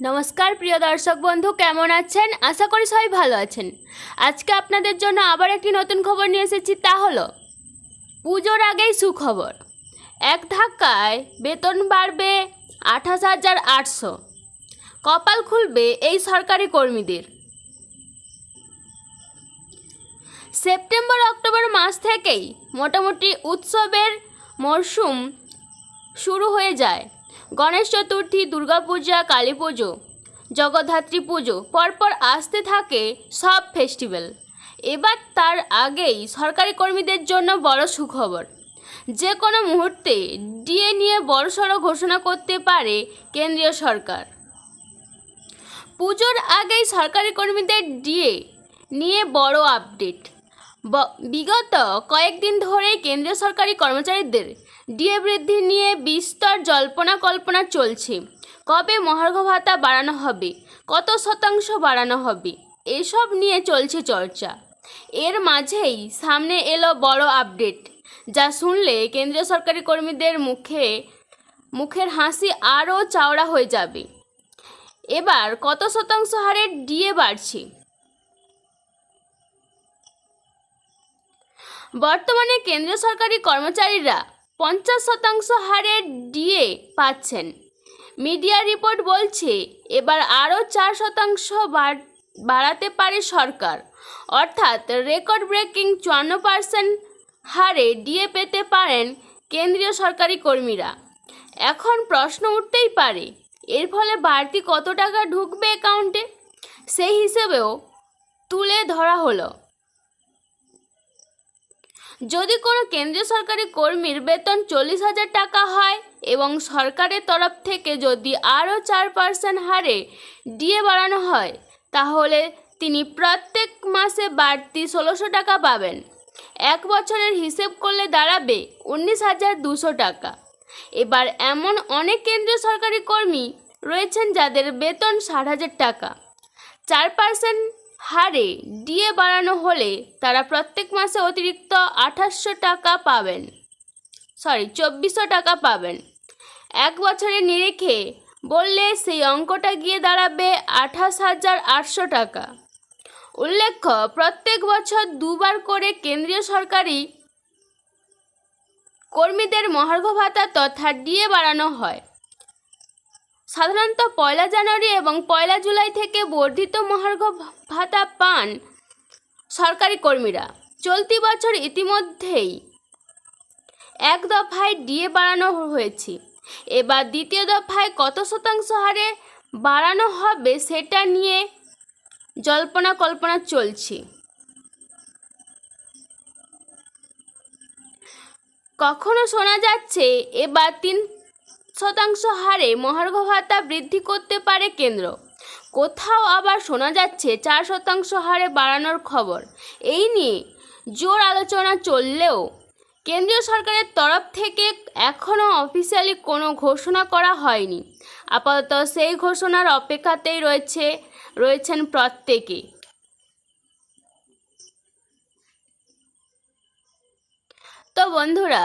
নমস্কার, প্রিয় দর্শক বন্ধু, কেমন আছেন? আশা করি সবাই ভালো আছেন। আজকে আপনাদের জন্য আবার একটি নতুন খবর নিয়ে এসেছি, তা হলো, পুজোর আগেই সুখবর। এক ধাক্কায় বেতন বাড়বে আঠাশ হাজার আটশো। কপাল খুলবে এই সরকারি কর্মীদের। সেপ্টেম্বর, অক্টোবর মাস থেকেই মোটামুটি উৎসবের মরশুম শুরু হয়ে যায়। গণেশ চতুর্থী দুর্গাপূজা কালী পুজো, জগদ্ধাত্রী পুজো, পরপর আসতে থাকে সব ফেস্টিভ্যাল এবার তার আগেই সরকারি কর্মীদের জন্য বড় সুখবর। যে কোনো মুহূর্তে ডিএ নিয়ে বড়সড় ঘোষণা করতে পারে কেন্দ্রীয় সরকার। পুজোর আগেই সরকারি কর্মীদের ডিএ নিয়ে বড় আপডেট বিগত কয়েকদিন ধরেই কেন্দ্রীয় সরকারি কর্মচারীদের ডিএ বৃদ্ধি নিয়ে বিস্তর জল্পনা কল্পনা চলছে। কবে মহার্ঘ ভাতা বাড়ানো হবে? কত শতাংশ বাড়ানো হবে? এসব নিয়ে চলছে চর্চা। এর মাঝেই সামনে এলো বড় আপডেট, যা শুনলে কেন্দ্রীয় সরকারি কর্মীদের মুখে, মুখের হাসি আরও চাওড়া হয়ে যাবে। এবার কত শতাংশ হারে ডিএ বাড়ছে? বর্তমানে কেন্দ্রীয় সরকারি কর্মচারীরা পঞ্চাশ শতাংশ হারে ডিএ পাচ্ছেন। মিডিয়া রিপোর্ট বলছে, এবার আরও চার শতাংশ বাড়াতে পারে সরকার। অর্থাৎ রেকর্ড ব্রেকিং চুয়ান্ন পার্সেন্ট হারে ডিএ পেতে পারেন কেন্দ্রীয় সরকারি কর্মীরা। এখন প্রশ্ন উঠতেই পারে, এর ফলে বাড়তি কত টাকা ঢুকবে অ্যাকাউন্টে? সেই হিসেবেও তুলে ধরা হলো। যদি কোনো কেন্দ্রীয় সরকারি কর্মীর বেতন চল্লিশ হাজার টাকা হয় এবং সরকারের তরফ থেকে যদি আরও চার পার্সেন্ট হারে ডিএ বাড়ানো হয়, তাহলে তিনি প্রত্যেক মাসে বাড়তি ষোলোশো টাকা পাবেন। এক বছরের হিসেব করলে দাঁড়াবে উনিশ হাজার দুশো টাকা। এবার এমন অনেক কেন্দ্রীয় সরকারি কর্মী রয়েছেন যাদের বেতন ষাট হাজার টাকা। চার পার্সেন্ট হারে ডিএ বাড়ানো হলে তারা প্রত্যেক মাসে অতিরিক্ত আঠাশশো টাকা পাবেন। সরি, চব্বিশশো টাকা পাবেন। এক বছরের নিরিখে বললে সেই অঙ্কটা গিয়ে দাঁড়াবে আঠাশ হাজার আটশো টাকা। উল্লেখ্য, প্রত্যেক বছর দুবার করে কেন্দ্রীয় সরকারি কর্মীদের মহার্ঘ ভাতা তথা ডিএ বাড়ানো হয়। সাধারণত পয়লা জানুয়ারি এবং পয়লা জুলাই থেকে বর্ধিত মহার্ঘ ভাতা পান সরকারি কর্মীরা। চলতি বছর ইতিমধ্যেই এক দফায় ডিএ বাড়ানো হয়েছে। এবার দ্বিতীয় দফায় কত শতাংশ হারে বাড়ানো হবে সেটা নিয়ে জল্পনা কল্পনা চলছে। কখনো শোনা যাচ্ছে এবার তিন শতাংশ হারে মহার্ঘ ভাতা বৃদ্ধি করতে পারে কেন্দ্র। কোথাও আবার শোনা যাচ্ছে চার শতাংশ হারে বাড়ানোর খবর। এই নিয়ে জোর আলোচনা চললেও কেন্দ্রীয় সরকারের তরফ থেকে এখনও অফিসিয়ালি কোনো ঘোষণা করা হয়নি। আপাতত সেই ঘোষণার অপেক্ষাতেই রয়েছে, রয়েছেন প্রত্যেকে। তো বন্ধুরা